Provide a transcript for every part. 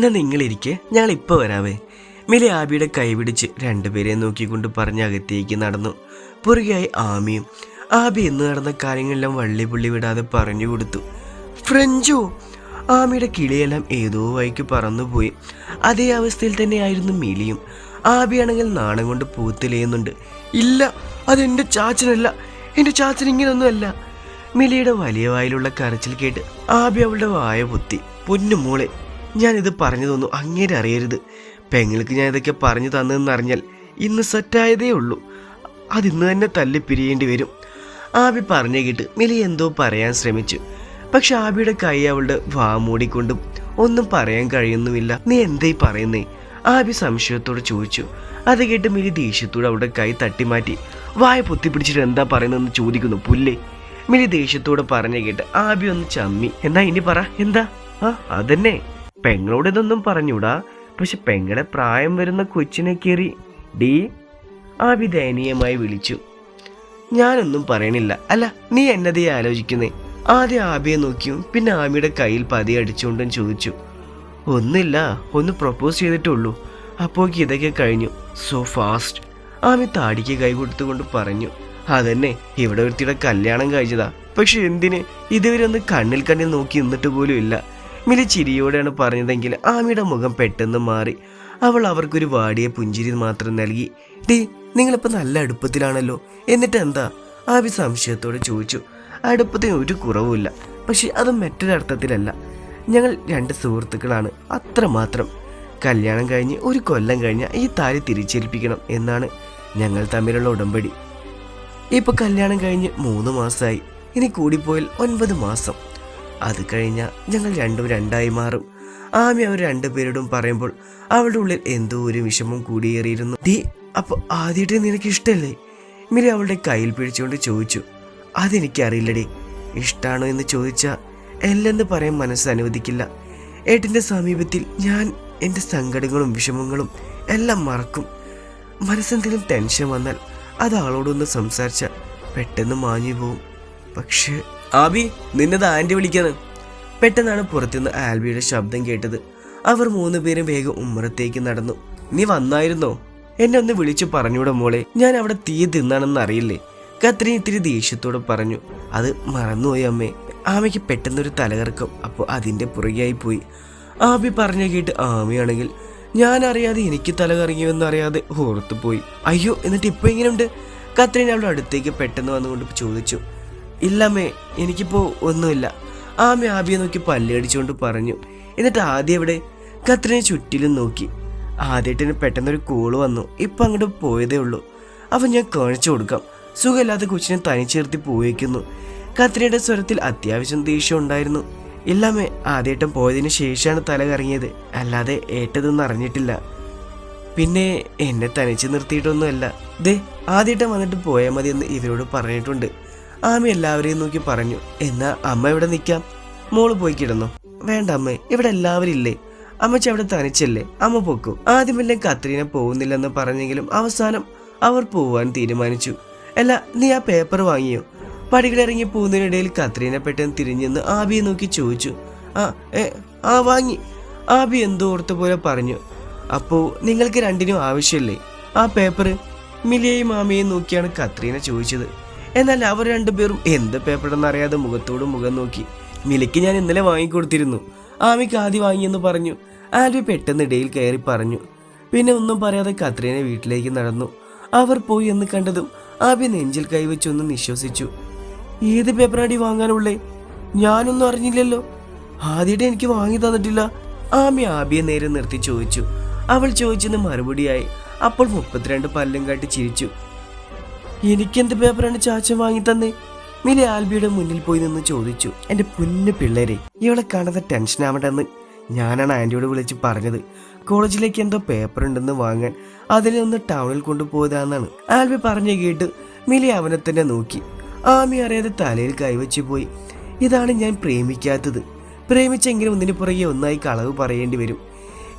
എന്നാ നിങ്ങളിരിക്കെ? ഞങ്ങൾ ഇപ്പോൾ വരാവേ. മിലി ആബിയുടെ കൈപിടിച്ച് രണ്ടുപേരെ നോക്കിക്കൊണ്ട് പറഞ്ഞ് അകത്തേക്ക് നടന്നു. പുറകെയായി ആമിയും. ആബി എന്ന് നടന്ന കാര്യങ്ങളെല്ലാം വള്ളി പുള്ളി വിടാതെ പറഞ്ഞു കൊടുത്തു. ഫ്രഞ്ചോ? ആമിയുടെ കിളിയെല്ലാം ഏതോ വഴിക്ക് പറന്നുപോയി. അതേ അവസ്ഥയിൽ തന്നെയായിരുന്നു മിലിയും. ആബിയാണെങ്കിൽ നാണം കൊണ്ട് പൂത്തിലേയുന്നുണ്ട് ഇല്ല അതെന്റെ ചാച്ചനല്ല. എന്റെ ചാച്ചൻ ഇങ്ങനൊന്നുമല്ല. മിലിയുടെ വലിയ വായിലുള്ള കരച്ചിൽ കേട്ട് ആബി അവളുടെ വായ പൊത്തി. പൊന്നു മോളെ ഞാനിത് തന്നു അങ്ങേരെ അറിയരുത്. പെങ്ങൾക്ക് ഞാൻ ഇതൊക്കെ പറഞ്ഞു തന്നതെന്ന് അറിഞ്ഞാൽ ഇന്ന് സെറ്റായതേ ഉള്ളൂ. അതിന്ന് തന്നെ തല്ലി പിരിയേണ്ടി വരും. ആബി പറഞ്ഞു കേട്ട് മിലി എന്തോ പറയാൻ ശ്രമിച്ചു. പക്ഷെ ആബിയുടെ കൈ അവളുടെ വാ മൂടിക്കൊണ്ടും ഒന്നും പറയാൻ കഴിയുന്നുമില്ല. നീ എന്തേ പറയുന്നേ? ആബി സംശയത്തോട് ചോദിച്ചു. അത് കേട്ട് മിലി ദേഷ്യത്തോട് അവളുടെ കൈ തട്ടിമാറ്റി. വായ പൊത്തിപ്പിടിച്ചിട്ട് എന്താ പറയുന്നതെന്ന് ചോദിക്കുന്നു പുല്ലേ? മിലി ദേഷ്യത്തോട് പറഞ്ഞു കേട്ട് ആബി ഒന്ന് ചമ്മി. എന്നാ ഇനി പറ എന്താ? ആ അതന്നെ. പെങ്ങളോട് ഇതൊന്നും പറഞ്ഞൂടാ. പക്ഷെ പെങ്ങളെ പ്രായം വരുന്ന കൊച്ചിനെ കയറി ഡീ ആഭിദയനീയമായി വിളിച്ചു. ഞാനൊന്നും പറയണില്ല. അല്ല നീ എന്നതേ ആലോചിക്കുന്നേ? ആദ്യം ആബിയെ നോക്കിയും പിന്നെ ആമിയുടെ കയ്യിൽ പതി അടിച്ചുകൊണ്ടും ചോദിച്ചു. ഒന്നില്ല ഒന്ന് പ്രപ്പോസ് ചെയ്തിട്ടുള്ളൂ. അപ്പോക്ക് ഇതൊക്കെ കഴിഞ്ഞു. സോ ഫാസ്റ്റ് ആമി താടിക്ക് കൈ കൊടുത്തുകൊണ്ട് പറഞ്ഞു. അതന്നെ ഇവിടെ ഒരുത്തിയുടെ കല്യാണം കഴിച്ചതാ. പക്ഷെ എന്തിന്? ഇതുവരെ ഒന്ന് കണ്ണിൽ കണ്ണിൽ നോക്കി നിന്നിട്ട് പോലും ഇല്ല. മിലി ചിരിയോടെയാണ് പറഞ്ഞതെങ്കിൽ ആമിയുടെ മുഖം പെട്ടെന്ന് മാറി. അവൾ അവർക്കൊരു വാടിയ പുഞ്ചിരി മാത്രം നൽകി. ഡീ നിങ്ങളിപ്പോൾ നല്ല അടുപ്പത്തിലാണല്ലോ. എന്നിട്ട് എന്താ ആബി സംശയത്തോടെ ചോദിച്ചു. അടുപ്പത്തിന് ഒരു കുറവുമില്ല. പക്ഷെ അത് മറ്റൊരർത്ഥത്തിലല്ല. ഞങ്ങൾ രണ്ട് സുഹൃത്തുക്കളാണ്. അത്രമാത്രം കല്യാണം കഴിഞ്ഞ് ഒരു കൊല്ലം കഴിഞ്ഞ് ഈ താലി തിരിച്ചേൽപ്പിക്കണം എന്നാണ് ഞങ്ങൾ തമ്മിലുള്ള ഉടമ്പടി. ഇപ്പോൾ കല്യാണം കഴിഞ്ഞ് മൂന്ന് മാസമായി ഇനി കൂടിപ്പോയാൽ ഒൻപത് മാസം. അത് കഴിഞ്ഞാൽ ഞങ്ങൾ രണ്ടും രണ്ടായി മാറും. ആമി അവർ രണ്ടുപേരോടും പറയുമ്പോൾ അവളുടെ ഉള്ളിൽ എന്തോ ഒരു വിഷമം കൂടിയേറിയിരുന്നു. ഡി അപ്പൊ ആദ്യമായിട്ട് നിനക്ക് ഇഷ്ടല്ലേ? മിരി അവളുടെ കയ്യിൽ പിടിച്ചുകൊണ്ട് ചോദിച്ചു. അതെനിക്കറിയില്ലടി. ഇഷ്ടാണോ എന്ന് ചോദിച്ചാൽ എല്ലെന്ന് പറയാൻ മനസ്സ് അനുവദിക്കില്ല. ഏട്ടിന്റെ സമീപത്തിൽ ഞാൻ എന്റെ സങ്കടങ്ങളും വിഷമങ്ങളും എല്ലാം മറക്കും. മനസ്സെന്തെങ്കിലും ടെൻഷൻ വന്നാൽ അത് ആളോടൊന്ന് സംസാരിച്ച പെട്ടെന്ന് മാഞ്ഞു പോവും പക്ഷേ ആബി നിന്നത് ആന്റി വിളിക്കാണ് പെട്ടെന്നാണ് പുറത്തുനിന്ന് ആൽബിയുടെ ശബ്ദം കേട്ടത്. അവർ മൂന്ന് പേരും വേഗം ഉമ്മറത്തേക്ക് നടന്നു. നീ വന്നായിരുന്നോ? എന്നെ ഒന്ന് വിളിച്ചു പറഞ്ഞൂടെ മോളെ. ഞാൻ അവിടെ തീ തിന്നാണെന്ന് അറിയില്ലേ? കത്രീൻ ഇത്തിരി ദേഷ്യത്തോടെ പറഞ്ഞു. അത് മറന്നുപോയി അമ്മേ. ആമയ്ക്ക് പെട്ടെന്നൊരു തലകറക്കം അപ്പോൾ അതിന്റെ പുറകെയായി പോയി. ആബി പറഞ്ഞു കേട്ട് ആമയാണെങ്കിൽ ഞാൻ അറിയാതെ എനിക്ക് തലകറങ്ങിയെന്ന് അറിയാതെ ഓർത്തു പോയി അയ്യോ എന്നിട്ട് ഇപ്പോൾ എങ്ങനെയുണ്ട് കത്രീൻ അവളുടെ അടുത്തേക്ക് പെട്ടെന്ന് വന്നുകൊണ്ട് ചോദിച്ചു. ഇല്ലമ്മേ എനിക്കിപ്പോ ഒന്നുമില്ല. ആമ ആബിയെ നോക്കി പല്ലടിച്ചുകൊണ്ട് പറഞ്ഞു. എന്നിട്ട് ആദ്യം എവിടെ കത്രീനെ ചുറ്റിലും നോക്കി. ആദ്യമായിട്ടിന് പെട്ടെന്നൊരു കോൾ വന്നു. ഇപ്പൊ അങ്ങോട്ട് പോയതേ ഉള്ളൂ. അപ്പം ഞാൻ കാണിച്ചു കൊടുക്കാം. സുഖമില്ലാത്ത കൊച്ചിനെ തനിച്ചേർത്തി പോയേക്കുന്നു. കത്രിയുടെ സ്വരത്തിൽ അത്യാവശ്യം ദേഷ്യം ഉണ്ടായിരുന്നു. ഇല്ലാമേ ആദ്യമായിട്ടും പോയതിന് ശേഷമാണ് തല കറങ്ങിയത്. അല്ലാതെ ഏറ്റതൊന്നും അറിഞ്ഞിട്ടില്ല. പിന്നെ എന്നെ തനിച്ച് നിർത്തിയിട്ടൊന്നുമല്ല. ദേ ആദ്യമായിട്ട് വന്നിട്ട് പോയാൽ മതി എന്ന് ഇവരോട് പറഞ്ഞിട്ടുണ്ട്. ആമ എല്ലാവരെയും നോക്കി പറഞ്ഞു എന്നാ അമ്മ ഇവിടെ നിൽക്കാം മോൾ പോയി കിടന്നു. വേണ്ട അമ്മേ ഇവിടെ എല്ലാവരും ഇല്ലേ? അമ്മച്ചി അവിടെ തനിച്ചല്ലേ? അമ്മ പൊക്കും? ആദ്യമല്ലേ കത്രീന പോകുന്നില്ലെന്ന് പറഞ്ഞെങ്കിലും അവസാനം അവർ പോവാൻ തീരുമാനിച്ചു. അല്ല നീ ആ പേപ്പർ വാങ്ങിയോ? പടികളിറങ്ങി പോകുന്നതിനിടയിൽ കത്രീന പെട്ടെന്ന് തിരിഞ്ഞെന്ന് ആബിയെ നോക്കി ചോദിച്ചു. ആ ഏ ആ വാങ്ങി. ആബി എന്തോ ഓർത്ത പോലെ പറഞ്ഞു. അപ്പോ നിങ്ങൾക്ക് രണ്ടിനും ആവശ്യമില്ലേ ആ പേപ്പർ മിലിയെയും മാമിയെയും നോക്കിയാണ് കത്രീന ചോദിച്ചത്. എന്നാൽ അവർ രണ്ടുപേരും എന്ത് പേപ്പറെന്ന് അറിയാതെ മുഖത്തോട് മുഖം നോക്കി. മിലിക്ക് ഞാൻ ഇന്നലെ വാങ്ങിക്കൊടുത്തിരുന്നു. ആമിക്ക് ആദ്യം വാങ്ങിയെന്ന് പറഞ്ഞു. ആൽവി പെട്ടെന്ന് ഇടയിൽ കയറി പറഞ്ഞു. പിന്നെ ഒന്നും പറയാതെ കത്രീനെ വീട്ടിലേക്ക് നടന്നു. അവർ പോയി എന്ന് കണ്ടതും ആബി നെഞ്ചിൽ കൈവച്ചൊന്ന് നിശ്വസിച്ചു. ഏത് പേപ്പറാടി വാങ്ങാനുള്ളേ? ഞാനൊന്നും അറിഞ്ഞില്ലല്ലോ. ആദ്യമായിട്ട് എനിക്ക് വാങ്ങി തന്നിട്ടില്ല. ആമി ആബിയെ നേരെ നിർത്തി ചോദിച്ചു. അവൾ ചോദിച്ചെന്ന് മറുപടിയായി. അപ്പോൾ മുപ്പത്തിരണ്ട് പല്ലും കാട്ടി ചിരിച്ചു. എനിക്കെന്ത് പേപ്പറാണ് ചാച്ച വാങ്ങി തന്നെ? മിലി ആൽബിയുടെ മുന്നിൽ പോയി നിന്ന് ചോദിച്ചു. എന്റെ പൊന്നു പിള്ളേരെ ഇവളെ കാണാതെ ടെൻഷൻ ആവണ്ടെന്ന് ഞാനാണ് ആന്റിയോട് വിളിച്ച് പറഞ്ഞത്. കോളേജിലേക്ക് എന്തോ പേപ്പർ ഉണ്ടെന്ന് വാങ്ങാൻ അതിനെ ടൗണിൽ കൊണ്ടുപോയതാന്നാണ് ആൽബി പറഞ്ഞു കേട്ട് മിലി അവനെ തന്നെ നോക്കി. ആമി അറിയാതെ തലയിൽ കൈവച്ചു പോയി. ഇതാണ് ഞാൻ പ്രേമിക്കാത്തത്. പ്രേമിച്ചെങ്കിലും ഒന്നിനു പുറകെ ഒന്നായി കളവ് പറയേണ്ടി വരും.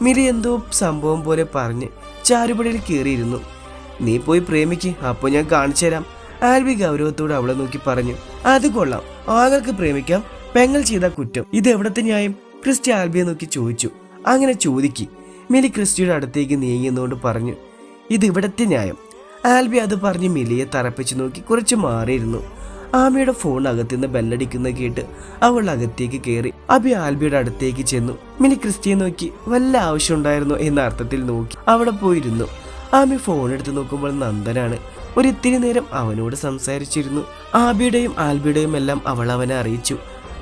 മിലി എന്തോ സംഭവം പോലെ പറഞ്ഞ് ചാരുപടിയിൽ കയറിയിരുന്നു. നീ പോയി പ്രേമിക്ക് അപ്പോൾ ഞാൻ കാണിച്ചു തരാം. ആൽബി ഗൗരവത്തോട് അവളെ നോക്കി പറഞ്ഞു അത് കൊള്ളാം. ആകൾക്ക് പ്രേമിക്കാം പെങ്ങൾ ചെയ്ത കുറ്റം. ഇത് എവിടത്തെ ന്യായം? ക്രിസ്റ്റി ആൽബിയെ നോക്കി ചോദിച്ചു. അങ്ങനെ ചോദിക്കി. മിലി ക്രിസ്റ്റിയുടെ അടുത്തേക്ക് നീങ്ങിയെന്നുകൊണ്ട് പറഞ്ഞു ഇത് ഇവിടത്തെ ന്യായം? ആൽബി അത് പറഞ്ഞ് മിലിയെ തറപ്പിച്ച് നോക്കി കുറച്ച് മാറിയിരുന്നു. ആമിയുടെ ഫോൺ അകത്തുനിന്ന് ബെല്ലടിക്കുന്ന കേട്ട് അവൾ അകത്തേക്ക് കയറി. അബി ആൽബിയുടെ അടുത്തേക്ക് ചെന്നു. മിനി ക്രിസ്റ്റിയെ നോക്കി വല്ല ആവശ്യമുണ്ടായിരുന്നു എന്ന അർത്ഥത്തിൽ നോക്കി. അവിടെ പോയിരുന്നു. ആമി ഫോൺ എടുത്ത് നോക്കുമ്പോൾ നന്ദനാണ്. ഒരിത്തിരി നേരം അവനോട് സംസാരിച്ചിരുന്നു. ആബിയുടെയും ആൽബിയുടെയും എല്ലാം അവൾ അവനെ അറിയിച്ചു.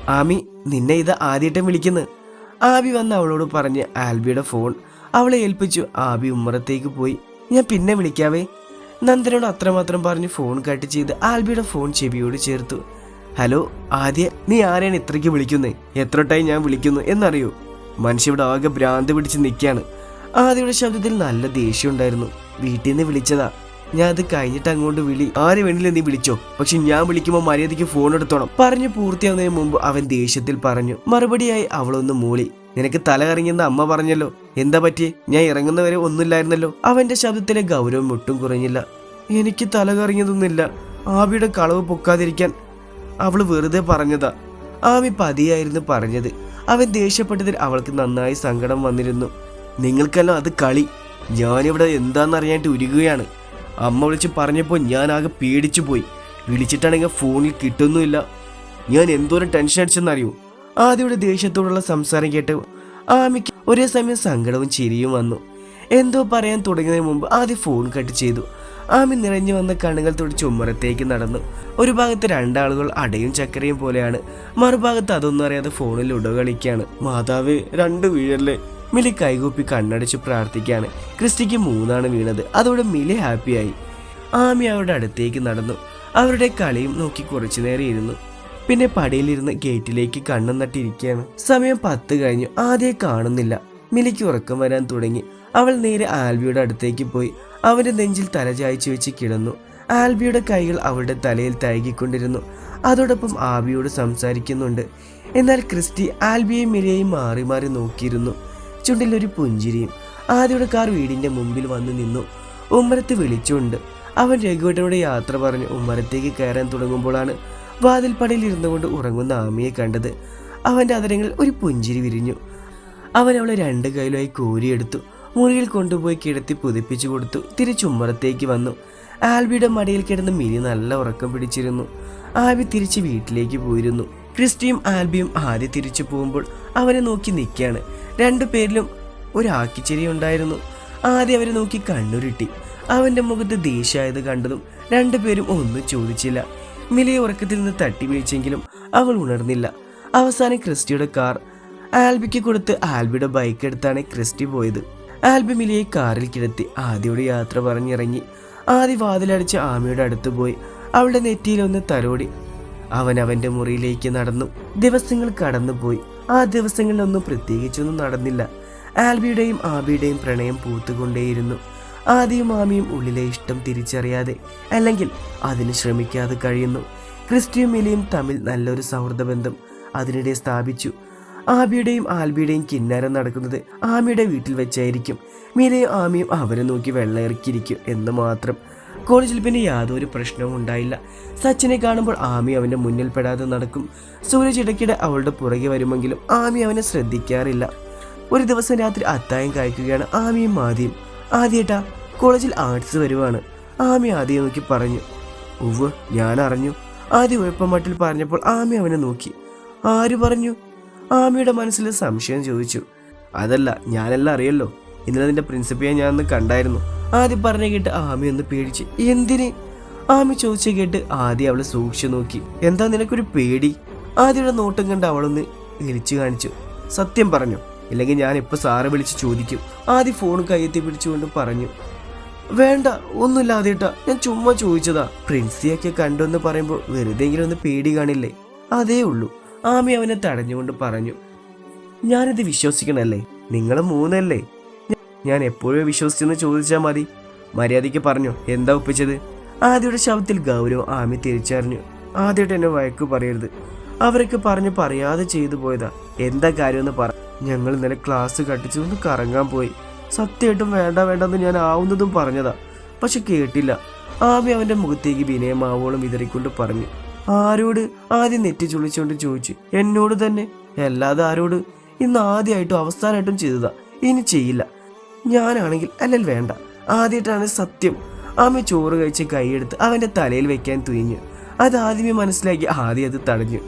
ആമി നിന്നെ ഇത് ആദ്യമായിട്ടും വിളിക്കുന്നു. ആബി വന്ന് അവളോട് പറഞ്ഞ് ആൽബിയുടെ ഫോൺ. അവളെ ഏൽപ്പിച്ചു. ആബി ഉമ്മറത്തേക്ക് പോയി. ഞാൻ പിന്നെ വിളിക്കാവേ. നന്ദനോട് അത്രമാത്രം പറഞ്ഞ് ഫോൺ കട്ട് ചെയ്ത് ആൽബിയുടെ ഫോൺ ചെവിയോട് ചേർത്തു. ഹലോ ആദ്യ നീ ആരെയാണ് ഇത്രയ്ക്ക് വിളിക്കുന്നത് എത്ര ടൈം ഞാൻ വിളിക്കുന്നു എന്നറിയോ. മനുഷ്യ ഇവിടെ ആകെ ഭ്രാന്ത് പിടിച്ച് നിൽക്കുകയാണ് ആദ്യയുടെ ശബ്ദത്തിൽ നല്ല ദേഷ്യം ഉണ്ടായിരുന്നു. വീട്ടിൽ നിന്ന് വിളിച്ചതാ. ഞാൻ അത് കഴിഞ്ഞിട്ട് അങ്ങോട്ട് വിളി. ആര് വേണില്ല നീ വിളിച്ചോ? പക്ഷെ ഞാൻ വിളിക്കുമ്പോൾ മര്യാദയ്ക്ക് ഫോൺ എടുത്തോണം. പറഞ്ഞു പൂർത്തിയാവുന്നതിന് മുമ്പ് അവൻ ദേഷ്യത്തിൽ പറഞ്ഞു. മറുപടിയായി അവളൊന്ന് മൂളി. നിനക്ക് തല കറങ്ങിയെന്ന് അമ്മ പറഞ്ഞല്ലോ. എന്താ പറ്റിയേ? ഞാൻ ഇറങ്ങുന്നവരെ ഒന്നുമില്ലായിരുന്നല്ലോ. അവന്റെ ശബ്ദത്തിലെ ഗൗരവം ഒട്ടും കുറഞ്ഞില്ല. എനിക്ക് തല കറങ്ങിയതൊന്നുമില്ല. ആബിയുടെ കളവ് പൊക്കാതിരിക്കാൻ അവൾ വെറുതെ പറഞ്ഞതാ. ആവി പതിയായിരുന്നു പറഞ്ഞത്. അവൻ ദേഷ്യപ്പെട്ടതിൽ അവൾക്ക് നന്നായി സങ്കടം വന്നിരുന്നു. നിങ്ങൾക്കെല്ലാം അത് കളി. ഞാനിവിടെ എന്താണെന്നറിയാനായിട്ട് ഉരുകുകയാണ്. അമ്മ വിളിച്ച് പറഞ്ഞപ്പോൾ ഞാൻ ആകെ പേടിച്ചു പോയി. വിളിച്ചിട്ടാണെങ്കിൽ ഫോണിൽ കിട്ടുന്നുമില്ല. ഞാൻ എന്തോരം ടെൻഷൻ അടിച്ചെന്നറിയോ? ആദ്യയുടെ ദേഷ്യത്തോടുള്ള സംസാരം കേട്ട് ആമിക്ക് ഒരേ സമയം സങ്കടവും ചിരിയും വന്നു. എന്തോ പറയാൻ തുടങ്ങുന്നതിന് മുമ്പ് ആദ്യം ഫോൺ കട്ട് ചെയ്തു. ആമി നിറഞ്ഞു വന്ന കണ്ണുകൾ തൊട്ട് ഉമ്മറത്തേക്ക് നടന്നു. ഒരു ഭാഗത്ത് രണ്ടാളുകൾ അടയും ചക്കരയും പോലെയാണ്. മറുഭാഗത്ത് അതൊന്നും അറിയാതെ ഫോണിൽ ഉടകളിക്കാണ് മാതാവ് രണ്ട് വീഴല്ലേ? മിലി കൈകൂപ്പി കണ്ണടച്ച് പ്രാർത്ഥിക്കുകയാണ്. ക്രിസ്റ്റിക്ക് മൂന്നാണ് വീണത്. അതോടെ മിലി ഹാപ്പിയായി. ആമി അവരുടെ അടുത്തേക്ക് നടന്നു. അവരുടെ കളിയും നോക്കി കുറച്ചു നേരം ഇരുന്നു. പിന്നെ പടിയിലിരുന്ന് ഗേറ്റിലേക്ക് കണ്ണും നട്ടിരിക്കുകയാണ്. സമയം പത്ത് കഴിഞ്ഞു. ആദ്യം കാണുന്നില്ല. മിലിക്ക് ഉറക്കം വരാൻ തുടങ്ങി. അവൾ നേരെ ആൽബിയുടെ അടുത്തേക്ക് പോയി. അവന്റെ നെഞ്ചിൽ തല ചായച്ചു വെച്ച് കിടന്നു. ആൽബിയുടെ കൈകൾ അവളുടെ തലയിൽ തഴുകിക്കൊണ്ടിരുന്നു. അതോടൊപ്പം ആബിയോട് സംസാരിക്കുന്നുണ്ട്. എന്നാൽ ക്രിസ്റ്റി ആൽബിയെയും മിലിയെയും മാറി മാറി നോക്കിയിരുന്നു. ചുണ്ടിൽ ഒരു പുഞ്ചിരിയും ആദ്യയുടെ കാർ വീടിന്റെ മുമ്പിൽ വന്നു നിന്നു. ഉമ്മരത്ത് വിളിച്ചുകൊണ്ട് അവൻ രഘുവേട്ടനോട് യാത്ര പറഞ്ഞ് ഉമ്മരത്തേക്ക് കയറാൻ തുടങ്ങുമ്പോഴാണ് വാതിൽപ്പടയിൽ ഇരുന്നുകൊണ്ട് ഉറങ്ങുന്ന ആമിയെ കണ്ടത്. അവന്റെ അതരങ്ങളിൽ ഒരു പുഞ്ചിരി വിരിഞ്ഞു. അവൻ അവളെ രണ്ട് കൈയിലായി കോരിയെടുത്തു. മുറിയിൽ കൊണ്ടുപോയി കിടത്തി പുതിപ്പിച്ചു കൊടുത്തു. തിരിച്ചുമ്മറത്തേക്ക് വന്നു. ആൽബിയുടെ മടിയിൽ കിടന്ന് മിനി നല്ല ഉറക്കം പിടിച്ചിരുന്നു. ആവി തിരിച്ച് വീട്ടിലേക്ക് പോയിരുന്നു. ക്രിസ്റ്റിയും ആൽബിയും ആദ്യം തിരിച്ചു പോകുമ്പോൾ അവരെ നോക്കി നിൽക്കുകയാണ്. രണ്ടു പേരിലും ഒരു ആക്കിച്ചിരി ഉണ്ടായിരുന്നു ആദ്യം അവരെ നോക്കി കണ്ണുരുട്ടി. അവന്റെ മുഖത്ത് ദേഷ്യമായത് കണ്ടതും രണ്ടുപേരും ഒന്നും ചോദിച്ചില്ല. മിലയെ ഉറക്കത്തിൽ നിന്ന് തട്ടി വീഴ്ചെങ്കിലും അവൾ ഉണർന്നില്ല. അവസാനം ക്രിസ്റ്റിയുടെ കാർ ആൽബിക്ക് കൊടുത്ത് ആൽബിയുടെ ബൈക്ക് എടുത്താണ് ക്രിസ്റ്റി പോയത്. ആൽബി മിലിയെ കാറിൽ കിടത്തി ആദ്യയോട് യാത്ര പറഞ്ഞിറങ്ങി. ആദ്യ വാതിലടിച്ച് ആമയുടെ അടുത്ത് പോയി. അവളുടെ നെറ്റിയിലൊന്ന് തലോടി അവൻ അവന്റെ മുറിയിലേക്ക് നടന്നു. ദിവസങ്ങൾ കടന്നുപോയി. ആ ദിവസങ്ങളിലൊന്നും പ്രത്യേകിച്ചൊന്നും നടന്നില്ല. ആൽബിയുടെയും ആബിയുടെയും പ്രണയം പൂത്തുകൊണ്ടേയിരുന്നു. ആദിയും ആമിയും ഉള്ളിലെ ഇഷ്ടം തിരിച്ചറിയാതെ അല്ലെങ്കിൽ അതിന് ശ്രമിക്കാതെ കഴിയുന്നു. ക്രിസ്റ്റിയും മിലിയും തമ്മിൽ നല്ലൊരു സൗഹൃദ ബന്ധം അതിനിടെ സ്ഥാപിച്ചു. ആബിയുടെയും ആൽബിയുടെയും കിന്നാരം നടക്കുന്നത് ആമിയുടെ വീട്ടിൽ വെച്ചായിരിക്കും. മീരയും ആമിയും അവരെ നോക്കി വെള്ളയിറക്കിയിരിക്കും എന്ന് മാത്രം കോളേജിൽ പിന്നെ യാതൊരു പ്രശ്നവും ഉണ്ടായില്ല. സച്ചിനെ കാണുമ്പോൾ ആമി അവന്റെ മുന്നിൽ പെടാതെ നടക്കും. സൂരജ് ഇടയ്ക്കിടെ അവളുടെ പുറകെ വരുമെങ്കിലും ആമി അവനെ ശ്രദ്ധിക്കാറില്ല. ഒരു ദിവസം രാത്രി അത്തായം കായ്ക്കുകയാണ് ആമിയും ആദ്യം ആദ്യേട്ടാ കോളേജിൽ ആർട്സ് വരുവാണ്. ആമി ആദ്യം നോക്കി പറഞ്ഞു ഉവ് ഞാൻ അറിഞ്ഞു. ആദ്യം ഉഴപ്പമട്ടിൽ പറഞ്ഞപ്പോൾ ആമി അവനെ നോക്കി. ആര് പറഞ്ഞു? ആമിയുടെ മനസ്സിൽ സംശയം ചോദിച്ചു. അതല്ല ഞാനെല്ലാം അറിയല്ലോ. ഇന്നലെ നിന്റെ പ്രിൻസിപ്പിയെ ഞാൻ ഒന്ന് കണ്ടായിരുന്നു. ആദ്യം പറഞ്ഞു കേട്ട് ആമി ഒന്ന് പേടിച്ച് എന്തിന്? ആമി ചോദിച്ച കേട്ട് ആദ്യം അവളെ സൂക്ഷിച്ചു നോക്കി. എന്താ നിനക്കൊരു പേടി? ആദ്യയുടെ നോട്ടം കണ്ട് അവളൊന്ന് എലിച്ചു കാണിച്ചു. സത്യം പറഞ്ഞു. ഇല്ലെങ്കിൽ ഞാൻ ഇപ്പൊ സാറ് വിളിച്ച് ചോദിക്കും. ആദ്യം ഫോൺ കയ്യെത്തി പിടിച്ചുകൊണ്ട് പറഞ്ഞു. വേണ്ട ഒന്നുമില്ല ആദ്യട്ടാ ഞാൻ ചുമ്മാ ചോദിച്ചതാ. പ്രിൻസിയൊക്കെ കണ്ടെന്ന് പറയുമ്പോൾ വെറുതെ ഒന്ന് പേടി കാണില്ലേ? അതേ ഉള്ളൂ. ആമി അവനെ തടഞ്ഞുകൊണ്ട് പറഞ്ഞു. ഞാനിത് വിശ്വസിക്കണല്ലേ? നിങ്ങൾ മൂന്നല്ലേ? ഞാൻ എപ്പോഴും വിശ്വസിച്ചെന്ന് ചോദിച്ചാൽ മതി. മര്യാദയ്ക്ക് പറഞ്ഞു എന്താ ഒപ്പിച്ചത് ആദ്യയുടെ ശബ്ദത്തിൽ ഗൗരവം ആമി തിരിച്ചറിഞ്ഞു. ആദ്യമായിട്ട് എന്നെ വഴക്ക് പറയരുത്. അവരൊക്കെ പറഞ്ഞ് പറയാതെ ചെയ്തു പോയതാ. എന്താ കാര്യമെന്ന് പറ. ഞങ്ങൾ ഇന്നലെ ക്ലാസ് കട്ടിച്ചു ഒന്ന് കറങ്ങാൻ പോയി. സത്യമായിട്ടും വേണ്ട വേണ്ടെന്ന് ഞാൻ ആവുന്നതും പറഞ്ഞതാ. പക്ഷെ കേട്ടില്ല. ആമി അവന്റെ മുഖത്തേക്ക് വിനയമാവോളം വിതറിക്കൊണ്ട് പറഞ്ഞു. ആരോട്? ആദ്യം നെറ്റി ചുളിച്ചുകൊണ്ട് ചോദിച്ചു. എന്നോട് തന്നെ? അല്ലാതെ ആരോട്? ഇന്ന് ആദ്യമായിട്ടും അവസാനമായിട്ടും ചെയ്തതാ. ഇനി ചെയ്യില്ല. ഞാനാണെങ്കിൽ അല്ലെങ്കിൽ വേണ്ട. ആദ്യമായിട്ടാണ് സത്യം. ആമി ചോറ് കഴിച്ച് കൈയെടുത്ത് അവന്റെ തലയിൽ വെക്കാൻ തുനിഞ്ഞു. അത് ആദ്യമേ മനസ്സിലാക്കി ആദ്യം അത് തടഞ്ഞു.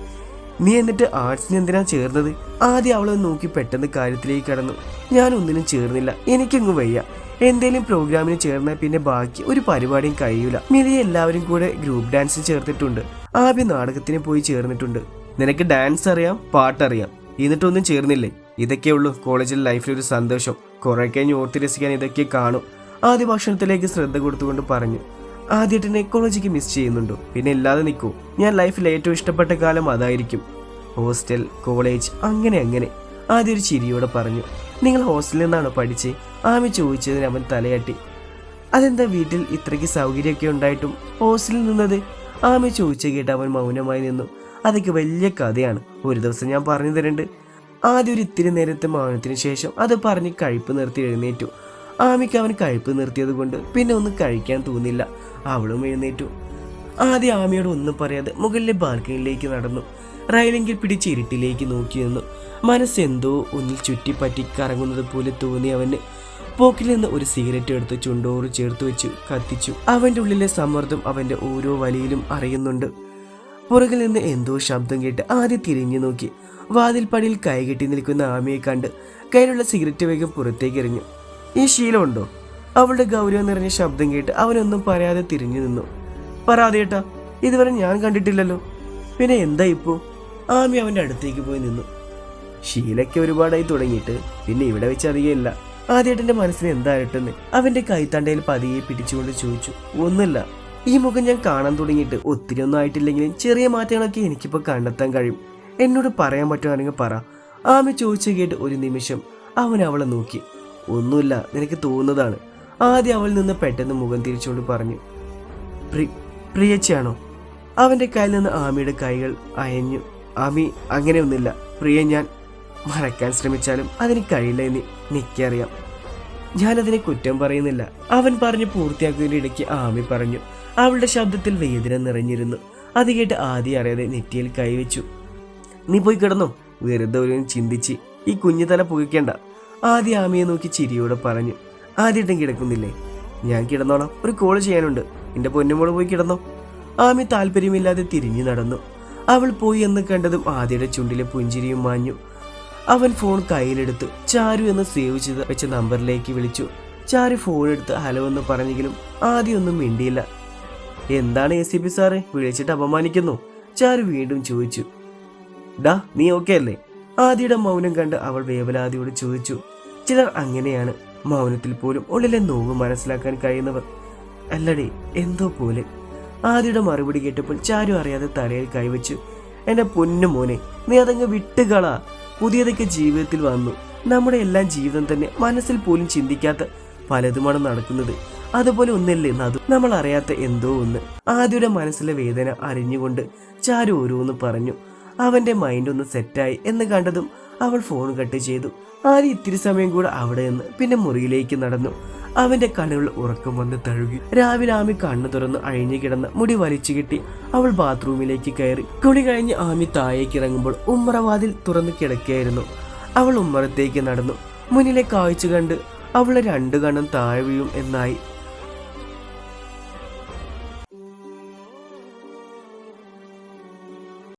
നീ എന്നിട്ട് ആർട്സിന് എന്തിനാ ചേർന്നത്? ആദ്യം അവളെ നോക്കി പെട്ടെന്ന് കാര്യത്തിലേക്ക് കടന്നു. ഞാൻ ഒന്നിനും ചേർന്നില്ല. എനിക്കങ്ങ് വയ്യ. എന്തേലും പ്രോഗ്രാമിന് ചേർന്നാൽ പിന്നെ ബാക്കി ഒരു പരിപാടിയും കഴിയൂല. മിലിയെ എല്ലാവരും കൂടെ ഗ്രൂപ്പ് ഡാൻസ് ചേർത്തിട്ടുണ്ട്. ആദ്യം നാടകത്തിന് പോയി ചേർന്നിട്ടുണ്ട്. നിനക്ക് ഡാൻസ് അറിയാം പാട്ടറിയാം. എന്നിട്ടൊന്നും ചേർന്നില്ലേ? ഇതൊക്കെ ഉള്ളൂ കോളേജിൽ ലൈഫിൽ ഒരു സന്തോഷം. കുറെ കഴിഞ്ഞ് ഓർത്തി രസിക്കാൻ ഇതൊക്കെ കാണും. ആദ്യ ഭക്ഷണത്തിലേക്ക് ശ്രദ്ധ കൊടുത്തുകൊണ്ട് പറഞ്ഞു ആദ്യമായിട്ട് കോളേജിക്ക് മിസ് ചെയ്യുന്നുണ്ടോ? പിന്നെ ഇല്ലാതെ നിൽക്കൂ. ഞാൻ ലൈഫിൽ ഏറ്റവും ഇഷ്ടപ്പെട്ട കാലം അതായിരിക്കും. ഹോസ്റ്റൽ കോളേജ് അങ്ങനെ അങ്ങനെ. ആദ്യം ഒരു ചിരിയോടെ പറഞ്ഞു നിങ്ങൾ ഹോസ്റ്റലിൽ നിന്നാണ് പഠിച്ച്? ആമി ചോദിച്ചതിന് അവൻ തലയാട്ടി അതെന്താ വീട്ടിൽ ഇത്രയ്ക്ക് സൗകര്യമൊക്കെ ഉണ്ടായിട്ടും ഹോസ്റ്റലിൽ നിന്നത്? ആമി ചോദിച്ച കേട്ട് അവൻ മൗനമായി നിന്നു അതൊക്കെ വലിയ കഥയാണ്. ഒരു ദിവസം ഞാൻ പറഞ്ഞു തരുന്നുണ്ട് ആദ്യം ഒരു ഇത്തിരി നേരത്തെ മൗനത്തിന് ശേഷം അത് പറഞ്ഞ് കഴിപ്പ് നിർത്തി എഴുന്നേറ്റു. ആമിക്ക് അവൻ കഴിപ്പ് നിർത്തിയത് കൊണ്ട് പിന്നെ ഒന്നും കഴിക്കാൻ തോന്നില്ല. അവളും എഴുന്നേറ്റു. ആദ്യം ആമിയോട് ഒന്നും പറയാതെ മുകളിലെ ബാൽക്കണിയിലേക്ക് നടന്നു. റൈലിങ്കിൽ പിടിച്ച് ഇരുട്ടിലേക്ക് നോക്കി നിന്നു. മനസ്സെന്തോ ഒന്നിൽ ചുറ്റിപ്പറ്റി കറങ്ങുന്നത് പോലെ തോന്നി അവന്. പോക്കിൽ നിന്ന് ഒരു സിഗരറ്റ് എടുത്ത് ചുണ്ടോറ് ചേർത്ത് വെച്ചു കത്തിച്ചു. അവന്റെ ഉള്ളിലെ സമ്മർദ്ദം അവന്റെ ഓരോ വലിയിലും അറിയുന്നുണ്ട്. പുറകിൽ നിന്ന് എന്തോ ശബ്ദം കേട്ട് ആദ്യം തിരിഞ്ഞു നോക്കി. വാതിൽപ്പടിയിൽ കൈകെട്ടി നിൽക്കുന്ന ആമിയെ കണ്ട് കയ്യിലുള്ള സിഗരറ്റ് വേഗം പുറത്തേക്ക് എറിഞ്ഞു. ഈ ശീലമുണ്ടോ? അവളുടെ ഗൗരവം നിറഞ്ഞ ശബ്ദം കേട്ട് അവനൊന്നും പറയാതെ തിരിഞ്ഞു നിന്നു. പറാതേട്ടാ ഇതുവരെ ഞാൻ കണ്ടിട്ടില്ലല്ലോ. പിന്നെ എന്താ ഇപ്പോ? ആമി അവന്റെ അടുത്തേക്ക് പോയി നിന്നു. ശീലയ്ക്ക് ഒരുപാടായി തുടങ്ങിയിട്ട് പിന്നെ ഇവിടെ വെച്ച് അറിയില്ല ആദ്യേട്ടന്റെ മനസ്സിന് എന്തായിട്ടെന്ന് അവന്റെ കൈത്തണ്ടയിൽ പതിയെ പിടിച്ചുകൊണ്ട് ചോദിച്ചു. ഒന്നല്ല ഈ മുഖം ഞാൻ കാണാൻ തുടങ്ങിയിട്ട് ഒത്തിരി ഒന്നും ആയിട്ടില്ലെങ്കിലും ചെറിയ മാറ്റങ്ങളൊക്കെ എനിക്കിപ്പോ കണ്ടെത്താൻ കഴിയും. എന്നോട് പറയാൻ പറ്റുവാണെങ്കിൽ പറ. ആമി ചോദിച്ചു കേട്ട് ഒരു നിമിഷം അവൻ അവളെ നോക്കി. ഒന്നുമില്ല നിനക്ക് തോന്നുന്നതാണ്. ആദ്യം അവൾ നിന്ന് പെട്ടെന്ന് മുഖം തിരിച്ചുകൊണ്ട് പറഞ്ഞു. പ്രി പ്രിയച്ചയാണോ? അവന്റെ കയ്യിൽ നിന്ന് ആമിയുടെ കൈകൾ അയഞ്ഞു. ആമി അങ്ങനെയൊന്നുമില്ല. പ്രിയ ഞാൻ. മറക്കാൻ ശ്രമിച്ചാലും അതിന് കഴിയില്ല എന്ന് എനിക്കറിയാം. ഞാനതിനെ കുറ്റം പറയുന്നില്ല. അവൻ പറഞ്ഞ് പൂർത്തിയാക്കുന്നതിന്റെ ഇടയ്ക്ക് ആമി പറഞ്ഞു. അവളുടെ ശബ്ദത്തിൽ വേദന നിറഞ്ഞിരുന്നു. അത് കേട്ട് ആദ്യം അറിയാതെ നെറ്റിയിൽ കൈവച്ചു. നീ പോയി കിടന്നു. വെറുതെ ഒരു ചിന്തിച്ച് ഈ കുഞ്ഞു തല പുകയ്ക്കേണ്ട. ആദ്യം ആമിയെ നോക്കി ചിരിയോടെ പറഞ്ഞു ആദ്യമായിട്ടും കിടക്കുന്നില്ലേ? ഞാൻ കിടന്നോളാം. ഒരു കോൾ ചെയ്യാനുണ്ട്. എന്റെ പൊന്നുമോൾ പോയി കിടന്നോ. ആമി താല്പര്യമില്ലാതെ തിരിഞ്ഞു നടന്നു. അവൾ പോയി എന്ന് കണ്ടതും ആദ്യയുടെ ചുണ്ടിലെ പുഞ്ചിരിയും മാഞ്ഞു. അവൻ ഫോൺ കയ്യിലെടുത്ത് ചാരു എന്ന് സേവ് ചെയ്ത് വെച്ച നമ്പറിലേക്ക് വിളിച്ചു. ചാരു ഫോൺ എടുത്ത് ഹലോ എന്ന് പറഞ്ഞെങ്കിലും ആദ്യം ഒന്നും മിണ്ടിയില്ല. എന്താണ് എ സി പി സാറ്? വിളിച്ചിട്ട് അപമാനിക്കുന്നു. ചാരു വീണ്ടും ചോദിച്ചു. ഡാ നീ ഓക്കെ അല്ലേ? ആദിയുടെ മൗനം കണ്ട് അവൾ വേവലാതിയോട് ചോദിച്ചു ചിലർ അങ്ങനെയാണ് മൗനത്തിൽ പോലും ഉള്ളിലെ നോവ് മനസ്സിലാക്കാൻ കഴിയുന്നവർ. അല്ലടി എന്തോ പോലെ. ആദിയുടെ മറുപടി കേട്ടപ്പോൾ ചാരു അറിയാതെ തലയിൽ കൈവച്ചു എന്റെ പൊന്നു മോനെ നീ അതങ്ങ് വിട്ടുകളാ. പുതിയതൊക്കെ ജീവിതത്തിൽ വന്നു. നമ്മുടെ എല്ലാം ജീവിതം തന്നെ മനസ്സിൽ പോലും ചിന്തിക്കാത്ത പലതുമാണ് നടക്കുന്നത്. അതുപോലെ ഒന്നല്ലേ നതു നമ്മൾ അറിയാത്ത എന്തോ ഒന്ന്. ആദ്യയുടെ മനസ്സിലെ വേദന അറിഞ്ഞുകൊണ്ട് ചാരു ഓരോന്ന് പറഞ്ഞു അവന്റെ മൈൻഡ് ഒന്ന് സെറ്റായി എന്ന് കണ്ടതും അവൾ ഫോൺ കട്ട് ചെയ്തു. ആര് ഇത്തിരി സമയം കൂടെ അവിടെ നിന്ന് പിന്നെ മുറിയിലേക്ക് നടന്നു. അവന്റെ കണ്ണുകൾ ഉറക്കം വന്ന് തഴുകി. രാവിലെ ആമി കണ്ണു തുറന്ന് അഴിഞ്ഞു കിടന്ന് മുടി വലിച്ചു കിട്ടി അവൾ ബാത്റൂമിലേക്ക് കയറി. കുളി കഴിഞ്ഞ് ആമി താഴേക്ക് ഇറങ്ങുമ്പോൾ ഉമ്മറവാതിൽ തുറന്ന് കിടക്കുകയായിരുന്നു. അവൾ ഉമ്മറത്തേക്ക് നടന്നു. മുന്നിലെ കാഴ്ച കണ്ട് അവളെ രണ്ടു കണ്ണും താഴെ വീഴും എന്നായി